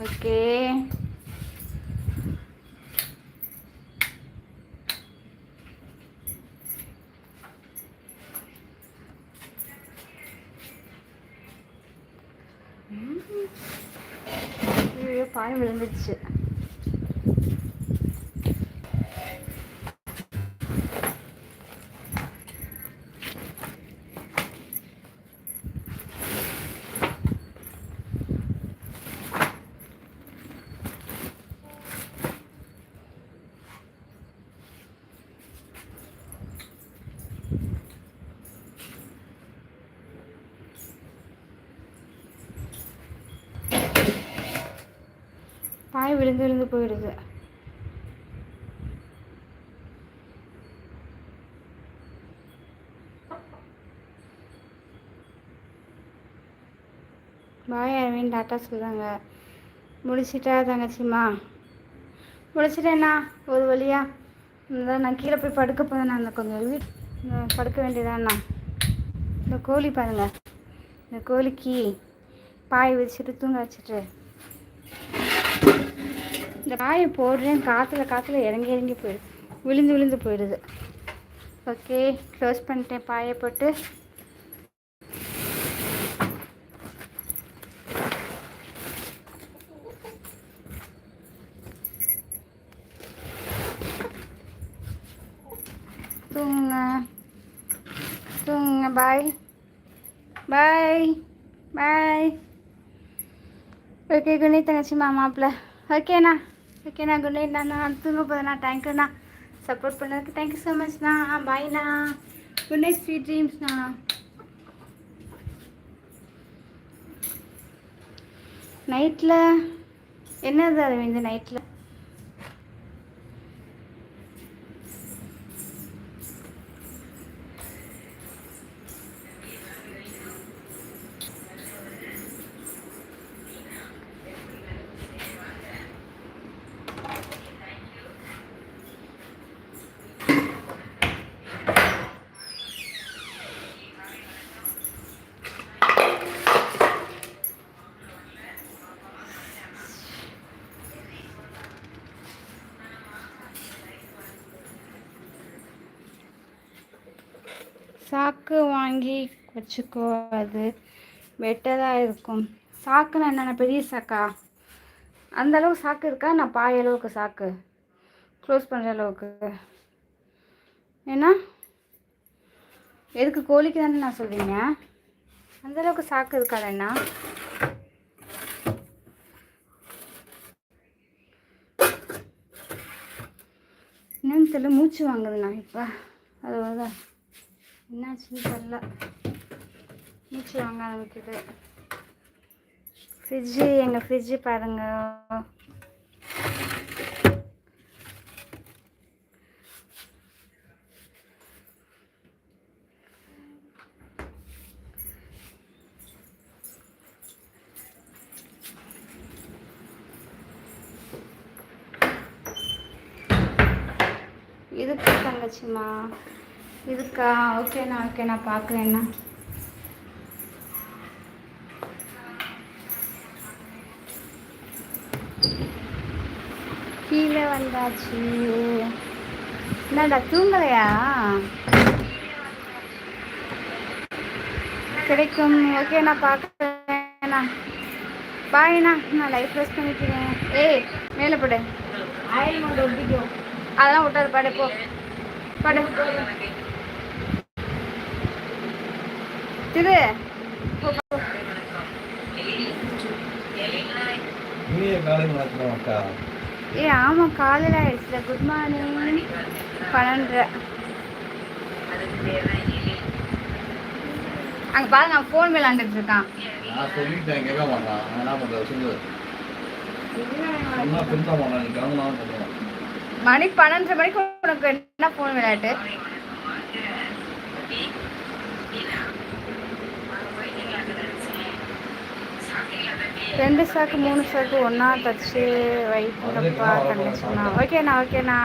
Okay. பாயம் பாய் விழுந்துருச்சு பாய் விழுந்து விழுந்து போயிடுது. பாய் அரவிந்த் டாட்டா சொல்கிறாங்க முடிச்சிட்டா தங்கச்சிம்மா. முடிச்சிட்டேண்ணா ஒரு வழியா. இந்த நான் கீழே போய் படுக்க போதேண்ணா அந்த கொஞ்சம் வீட் படுக்க வேண்டியதாண்ணா இந்த கோழி பாருங்க. இந்த கோழிக்கு பாய் வச்சுட்டு தூங்க வச்சுட்டு. இந்த பாயை போடுறேன். காற்றுல காற்றுல இறங்கி இறங்கி போயிடுது விழுந்து விழுந்து போயிடுது. ஓகே க்ளோஸ் பண்ணிட்டேன் பாயை போட்டு. தூங்க தூங்க பாய். பாய். பாய். ஓகே குட் தங்கச்சி மாமாப்பிள்ள ஓகேண்ணா ஓகேண்ணா குட் நைட்ண்ணா நான் தூங்க போதேண்ணா தேங்க்யூண்ணா சப்போர்ட் பண்ணதுக்கு தேங்க்யூ ஸோ மச்ண்ணா பாய்ண்ணா குட் நைட் ஸ்வீட் ட்ரீம்ஸ்ண்ணா நைட்டில் என்னது அது இந்த நைட்டில் சாக்கு வாங்கி வச்சுக்கோ அது பெட்டராக இருக்கும். சாக்குன்னா என்னென்ன பெரிய சாக்கா? அந்த அளவுக்கு சாக்கு இருக்கா? நான் பாய அளவுக்கு சாக்கு. க்ளோஸ் பண்ணுற அளவுக்கு. ஏன்னா எதுக்கு கோழிக்கு தானே நான் சொல்கிறீங்க அந்த அளவுக்கு சாக்கு இருக்காதுண்ணா. என்னன்னு தெரியல மூச்சு வாங்குதுண்ணா இப்போ. அது தான். என்னாச்சுன்னு தெரில மூச்சு வாங்க ஆரம்பிக்குது. ஃப்ரிட்ஜு எங்கள் ஃப்ரிட்ஜு பாருங்க. இதுக்கு தங்கச்சிம்மா. இதுக்கா? ஓகேண்ணா ஓகேண்ணா பார்க்குறேண்ணா கீழே வந்தாச்சு. என்னடா தூங்கலையா? கிடைக்கும். ஓகேண்ணா பார்க்குறேண்ணா பாய்ண்ணா நான் லைஃப் க்ளோஸ் பண்ணிக்கிறேன். ஏய் மேலே படு. அதெல்லாம் விட்டாது படு போ. படு. இது. ஏ ஆமாம் காலையில் ஆயிடுச்சுல. குட் மார்னிங் பன்னெண்டு அங்கே பாருங்க அவன் ஃபோன் விளாண்டுட்டு இருக்கான். நான் சொல்லிட்டேன் கேட்க மாட்டான் என்ன பண்றது சொல்லு. மணி பன்னெண்டரை மணிக்கு உனக்கு என்ன ஃபோன் விளையாட்டு? ரெண்டு சாக்கு மூணு சாக்கு ஒன்றா தச்சு வைக்கிறப்பா கண்டிச்சுண்ணா ஓகேண்ணா ஓகேண்ணா